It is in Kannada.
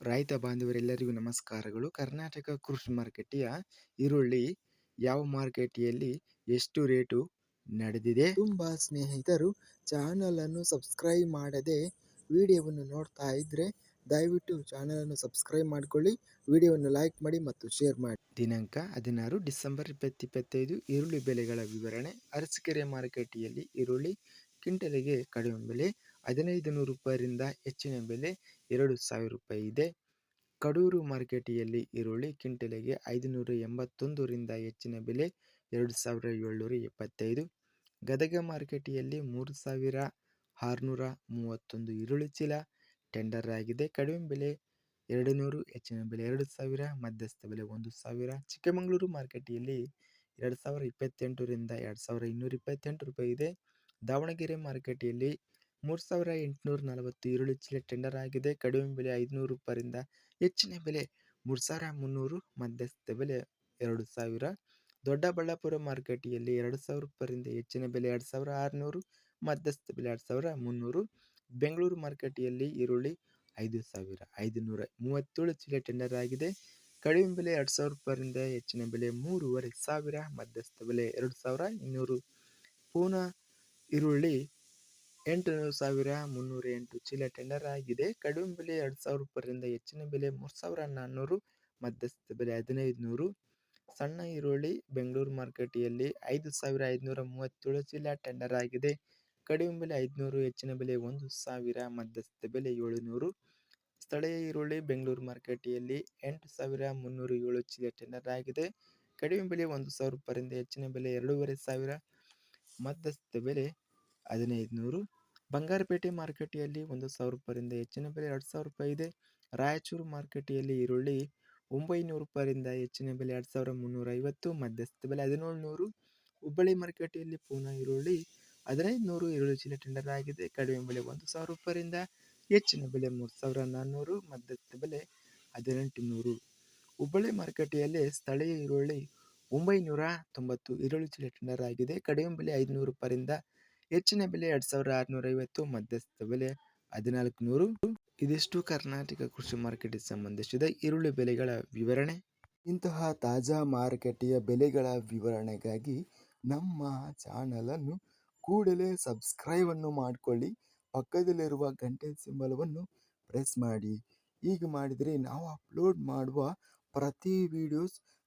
ರೈತ ಬಾಂಧವರೆಲ್ಲರಿಗೂ ನಮಸ್ಕಾರಗಳು. ಕರ್ನಾಟಕ ಕೃಷಿ ಮಾರುಕಟ್ಟೆಯ ಈರುಳ್ಳಿ ಯಾವ ಮಾರುಕಟ್ಟೆಯಲ್ಲಿ ಎಷ್ಟು ರೇಟು ನಡೆದಿದೆ? ತುಂಬ ಸ್ನೇಹಿತರು ಚಾನಲನ್ನು ಸಬ್ಸ್ಕ್ರೈಬ್ ಮಾಡದೆ ವಿಡಿಯೋವನ್ನು ನೋಡ್ತಾ ಇದ್ದರೆ ದಯವಿಟ್ಟು ಚಾನಲನ್ನು ಸಬ್ಸ್ಕ್ರೈಬ್ ಮಾಡಿಕೊಳ್ಳಿ. ವಿಡಿಯೋವನ್ನು ಲೈಕ್ ಮಾಡಿ ಮತ್ತು ಶೇರ್ ಮಾಡಿ. ದಿನಾಂಕ ಹದಿನಾರು ಡಿಸೆಂಬರ್ ಇಪ್ಪತ್ತಿಪ್ಪತ್ತೈದು ಈರುಳ್ಳಿ ಬೆಲೆಗಳ ವಿವರಣೆ. ಅರಸಕೆರೆ ಮಾರುಕಟ್ಟೆಯಲ್ಲಿ ಈರುಳ್ಳಿ ಕ್ವಿಂಟಲಿಗೆ ಕಡಿಮೆ ಬೆಲೆ, ಹದಿನೈದು ನೂರು ರೂಪಾಯಿಯಿಂದ ಹೆಚ್ಚಿನ ಬೆಲೆ ಎರಡು ಸಾವಿರ ರೂಪಾಯಿ ಇದೆ. ಕಡೂರು ಮಾರ್ಕೆಟಿಯಲ್ಲಿ ಈರುಳ್ಳಿ ಕ್ವಿಂಟಲಿಗೆ ಐದುನೂರ ಎಂಬತ್ತೊಂದರಿಂದ ಹೆಚ್ಚಿನ ಬೆಲೆ ಎರಡು ಸಾವಿರ ಏಳ್ನೂರ ಎಪ್ಪತ್ತೈದು. ಗದಗ ಮಾರ್ಕೆಟಿಯಲ್ಲಿ ಮೂರು ಸಾವಿರ ಆರುನೂರ ಮೂವತ್ತೊಂದು ಈರುಳ್ಳಿ ಚೀಲ ಟೆಂಡರ್ ಆಗಿದೆ. ಕಡಿಮೆ ಬೆಲೆ ಎರಡು ನೂರು ಹೆಚ್ಚಿನ ಬೆಲೆ ಎರಡು ಸಾವಿರ, ಮಧ್ಯಸ್ಥ ಬೆಲೆ ಒಂದು ಸಾವಿರ. ಚಿಕ್ಕಮಗಳೂರು ಮಾರ್ಕೆಟಿಯಲ್ಲಿ ಎರಡು ಸಾವಿರ ಇಪ್ಪತ್ತೆಂಟರಿಂದ ಎರಡು ಸಾವಿರ ಇನ್ನೂರ ಇಪ್ಪತ್ತೆಂಟು ರೂಪಾಯಿ ಇದೆ. ದಾವಣಗೆರೆ ಮಾರುಕಟ್ಟೆಯಲ್ಲಿ ಮೂರು ಸಾವಿರ ಎಂಟುನೂರ ನಲವತ್ತು ಈರುಳ್ಳಿ ಚೀಲ ಟೆಂಡರ್ ಆಗಿದೆ. ಕಡಿಮೆ ಬೆಲೆ ಐದುನೂರು ರೂಪಾಯಿಂದ ಹೆಚ್ಚಿನ ಬೆಲೆ ಮೂರು ಸಾವಿರ ಮುನ್ನೂರು, ಮಧ್ಯಸ್ಥ ಬೆಲೆ ಎರಡು ಸಾವಿರ. ದೊಡ್ಡಬಳ್ಳಾಪುರ ಮಾರುಕಟ್ಟೆಯಲ್ಲಿ ಎರಡು ಸಾವಿರ ರೂಪಾಯಿಂದ ಹೆಚ್ಚಿನ ಬೆಲೆ ಎರಡು ಸಾವಿರ ಆರುನೂರು, ಮಧ್ಯಸ್ಥ ಬೆಲೆ ಎರಡು ಸಾವಿರ ಮುನ್ನೂರು. ಬೆಂಗಳೂರು ಮಾರುಕಟ್ಟೆಯಲ್ಲಿ ಈರುಳ್ಳಿ ಐದು ಸಾವಿರ ಐದುನೂರ ಮೂವತ್ತೇಳು ಚೀಲ ಟೆಂಡರ್ ಆಗಿದೆ. ಕಡಿಮೆ ಬೆಲೆ ಎರಡು ಸಾವಿರ ರೂಪಾಯಿಂದ ಹೆಚ್ಚಿನ ಬೆಲೆ ಮೂರುವರೆ ಸಾವಿರ, ಮಧ್ಯಸ್ಥ ಬೆಲೆ ಎರಡು ಸಾವಿರ ಇನ್ನೂರು. ಪೂನಾ ಈರುಳ್ಳಿ ಎಂಟು ಸಾವಿರ ಮುನ್ನೂರ ಎಂಟು ಚೀಲ ಟೆಂಡರ್ ಆಗಿದೆ. ಕಡಿಮೆ ಬೆಲೆ ಎರಡು ಸಾವಿರ ರೂಪಾಯಿಂದ ಹೆಚ್ಚಿನ ಬೆಲೆ ಮೂರು ಸಾವಿರ ನಾನ್ನೂರು ಮಧ್ಯಸ್ಥ ಬೆಲೆ ಹದಿನೈದು ನೂರು ಸಣ್ಣ ಈರುಳ್ಳಿ ಬೆಂಗಳೂರು ಮಾರುಕಟ್ಟೆಯಲ್ಲಿ ಐದು ಸಾವಿರ ಐದುನೂರ ಮೂವತ್ತೇಳು ಚೀಲ ಟೆಂಡರ್ ಆಗಿದೆ. ಕಡಿಮೆ ಬೆಲೆ ಐದುನೂರು, ಹೆಚ್ಚಿನ ಬೆಲೆ ಒಂದು ಸಾವಿರ ಮಧ್ಯಸ್ಥ ಬೆಲೆ ಏಳುನೂರು. ಸ್ಥಳೀಯ ಈರುಳ್ಳಿ ಬೆಂಗಳೂರು ಮಾರುಕಟ್ಟೆಯಲ್ಲಿ ಎಂಟು ಸಾವಿರ ಮುನ್ನೂರು ಏಳು ಚೀಲ ಟೆಂಡರ್ ಆಗಿದೆ. ಕಡಿಮೆ ಬೆಲೆ ಒಂದು ಸಾವಿರ ರೂಪಾಯಿಂದ ಹೆಚ್ಚಿನ ಬೆಲೆ ಎರಡೂವರೆ ಸಾವಿರ ಮಧ್ಯಸ್ಥ ಬೆಲೆ ಹದಿನೈದು ನೂರು ಬಂಗಾರಪೇಟೆ ಮಾರುಕಟ್ಟೆಯಲ್ಲಿ ಒಂದು ಸಾವಿರ ರೂಪಾಯಿಂದ ಹೆಚ್ಚಿನ ಬೆಲೆ ಎರಡು ಸಾವಿರ ರೂಪಾಯಿ ಇದೆ. ರಾಯಚೂರು ಮಾರುಕಟ್ಟೆಯಲ್ಲಿ ಈರುಳ್ಳಿ ಒಂಬೈನೂರು ರೂಪಾಯಿಂದ ಹೆಚ್ಚಿನ ಬೆಲೆ ಎರಡು ಸಾವಿರ ಮುನ್ನೂರ ಐವತ್ತು ಮಧ್ಯಸ್ಥ ಬೆಲೆ ಹದಿನೇಳು ನೂರು ಹುಬ್ಬಳ್ಳಿ ಮಾರುಕಟ್ಟೆಯಲ್ಲಿ ಪೂನಾ ಈರುಳ್ಳಿ ಹದಿನೈದು ನೂರು ಈರುಳ್ಳಿ ಚೀಲ ಟೆಂಡರ್ ಆಗಿದೆ. ಕಡಿಮೆ ಬೆಲೆ ಒಂದು ಸಾವಿರ ರೂಪಾಯಿಂದ ಹೆಚ್ಚಿನ ಬೆಲೆ ಮೂರು ಸಾವಿರ ನಾನ್ನೂರು. ಮಧ್ಯಸ್ಥ ಬೆಲೆ ಹದಿನೆಂಟು ನೂರು ಹುಬ್ಬಳ್ಳಿ ಮಾರುಕಟ್ಟೆಯಲ್ಲಿ ಸ್ಥಳೀಯ ಈರುಳ್ಳಿ ಒಂಬೈನೂರ ತೊಂಬತ್ತು ಈರುಳ್ಳಿ ಚೀಲ ಟೆಂಡರ್ ಆಗಿದೆ. ಕಡಿಮೆ ಬೆಲೆ ಐದುನೂರು ರೂಪಾಯಿಂದ ಹೆಚ್ಚಿನ ಬೆಲೆ ಎರಡು ಸಾವಿರದ ಆರುನೂರ ಐವತ್ತು ಮಧ್ಯಸ್ಥ ಬೆಲೆ ಹದಿನಾಲ್ಕು ನೂರು ಇದಿಷ್ಟು ಕರ್ನಾಟಕ ಕೃಷಿ ಮಾರುಕಟ್ಟೆಗೆ ಸಂಬಂಧಿಸಿದ ಈರುಳ್ಳಿ ಬೆಲೆಗಳ ವಿವರಣೆ. ಇಂತಹ ತಾಜಾ ಮಾರುಕಟ್ಟೆಯ ಬೆಲೆಗಳ ವಿವರಣೆಗಾಗಿ ನಮ್ಮ ಚಾನಲನ್ನು ಕೂಡಲೇ ಸಬ್ಸ್ಕ್ರೈಬನ್ನು ಮಾಡಿಕೊಳ್ಳಿ. ಪಕ್ಕದಲ್ಲಿರುವ ಗಂಟೆ ಸಿಂಬಲವನ್ನು ಪ್ರೆಸ್ ಮಾಡಿ. ಹೀಗೆ ಮಾಡಿದರೆ ನಾವು ಅಪ್ಲೋಡ್ ಮಾಡುವ ಪ್ರತಿ ವಿಡಿಯೋಸ್